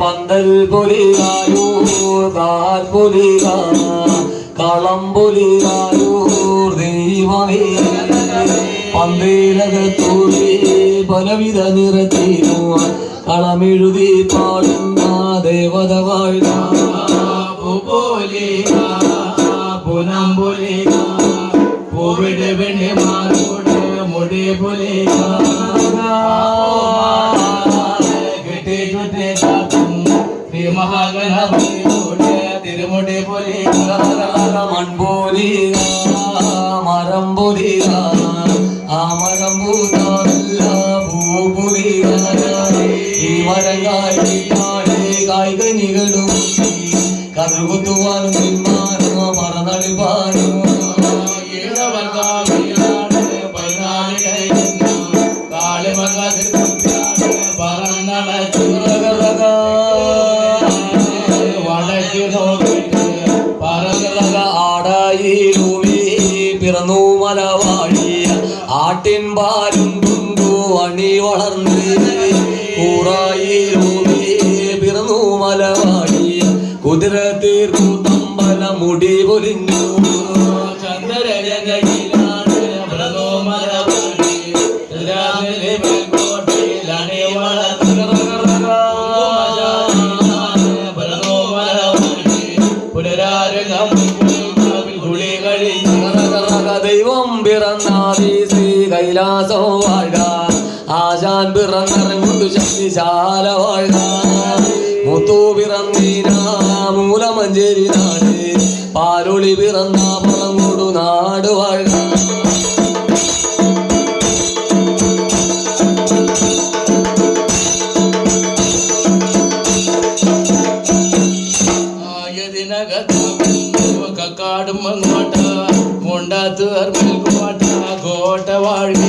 പന്തൽ പൊലികായൂർ കാൽ പൊലിക കളം പൊലികായൂർ ദൈവമേ. പന്തയിലകത്തൂരി പലവിധ നിറത്തിനു കളമെഴുതി പാടുന്ന ദേവത വാഴ്ന്ന പൂവിട് വെണ്ണി മാറോട് മുടി പുലിക. കെട്ടി വടക്ക് നോക്കിയിട്ട് പറന്നട ആടായിലുമേ പിറന്നു മലവാഴി ആട്ടിൻ പാലും കൊണ്ടു വളർന്ന് മലവാഴി കുതിര തീർന്നു തമ്പല മുടി പൊലിഞ്ഞു ചന്ദ്രരംഗയിലാണ് വാഴ മുത്തു പിറന്നീന മൂലമഞ്ചേരി നാട് പാലൊളി പിറന്ന പറങ്ങോടു നാട് വാഴ കാടും അങ്ങോട്ട മുണ്ടാത്ത് കോട്ട കോട്ട വാഴി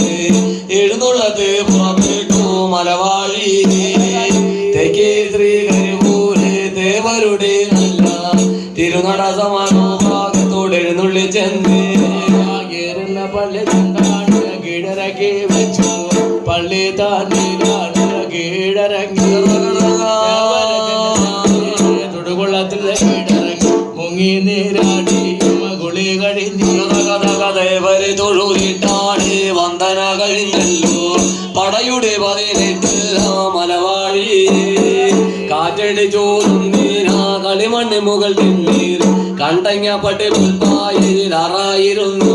പള്ളി തണ്ടാണ് കീഴറക്കി വെച്ചു. പള്ളി താണ്ടിലാണ് കീഴറങ്ങി തൊടുകുളത്തിൽ കീഴറങ്ങി മുങ്ങി നീരാടി കുളി കഴിഞ്ഞു. ദേവരെ തൊഴുതിട്ടാണ് വന്ദന കഴിഞ്ഞല്ലോ പടയുടെ പതിനെട്ട് മലവാഴി കാറ്റടി ചോറുന്നീന കളിമണ്ണ് മുകൾ തിന്നീർ കണ്ടങ്ങ പട്ടി പുൽപ്പായിൽ അറായിരുന്നു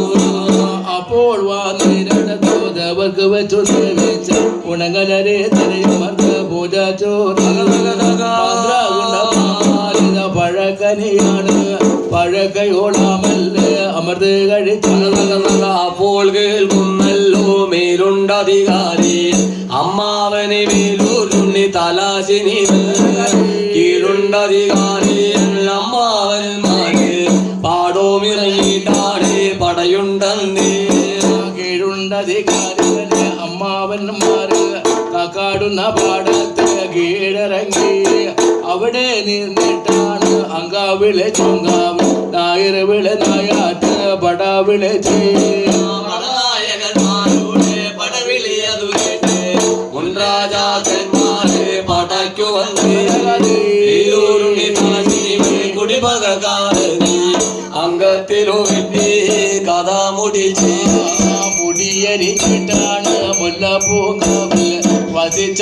അപ്പോൾ വന്നിരടത്തോതവർക്ക് വെച്ചു നിയമിച്ച ഉണങ്ങലരെ തിരയുമർത്ത പൂജ ചോദിത പഴക്കനിയാണ് പഴക്കയോളാമല്ല അമർത് കഴിച്ചു അപ്പോൾ കേൾക്കുന്നല്ലോ മേലുണ്ടധികാരി അമ്മാവനെ മേലൂരുണ്ണി തലാശിനി കീഴുണ്ടധികാരി കീഴുണ്ടധികാരികൾ അമ്മാവന്മാര് കാക്കാടുന്ന പാടത്ത് കീഴിറങ്ങി. അവിടെ നിന്നിട്ടാണ് അങ്കാവിളെ ചുങ്കാവ് നായർ വിള നായാട്ട് പട വിളിച്ച് പടനായകന്മാരുടെ പടവിളിയതു കേട്ട് മുൻരാജാക്കന്മാരെ പടയ്ക്കു വന്ന്. കുടിപകാരനി അംഗത്തിലു വെട്ടി കഥ മുടിച്ച്. മുടിയരിച്ചിട്ടാണ് മുല്ലപ്പൂങ്കാവ് വച്ച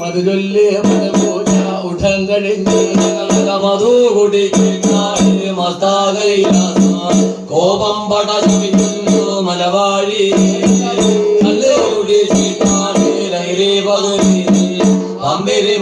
മധുരല്ലേ മധുപൂജ ഉഠം കഴിഞ്ഞ് മധു കുടിക്കാട് മസ്താകൈലാസ കോപം പട ശമിക്കുന്നു മലവാഴി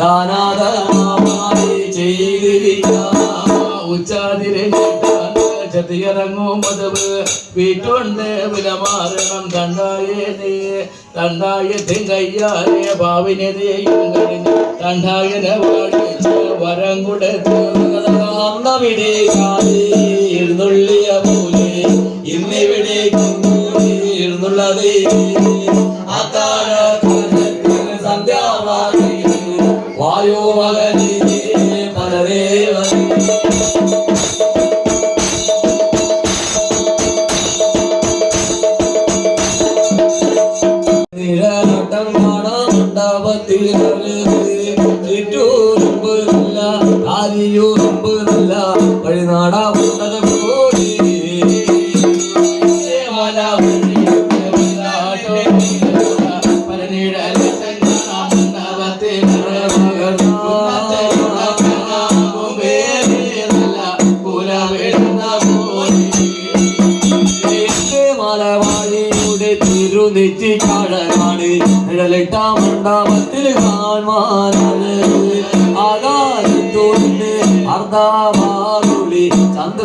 ദാനാദമായി ചെയ്തിരിക്കാം. ഉച്ചാതിരെ ചതിയിറങ്ങും മതവ് വീട്ടുണ്ട് വിലമാരണം തണ്ടായേ നീ. തണ്ടായത്തിൻ കയ്യാലെ ഭാവിനെതിയും കഴിഞ്ഞ് തണ്ടായനെ വാഴിച്ച് വരം കൊടുത്ത്. അന്നവിടെ Dile, dile,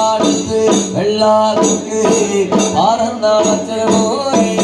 ஆடுத்து வெள்ளாடுக்கு ஆரந்தாளத்தில் போய்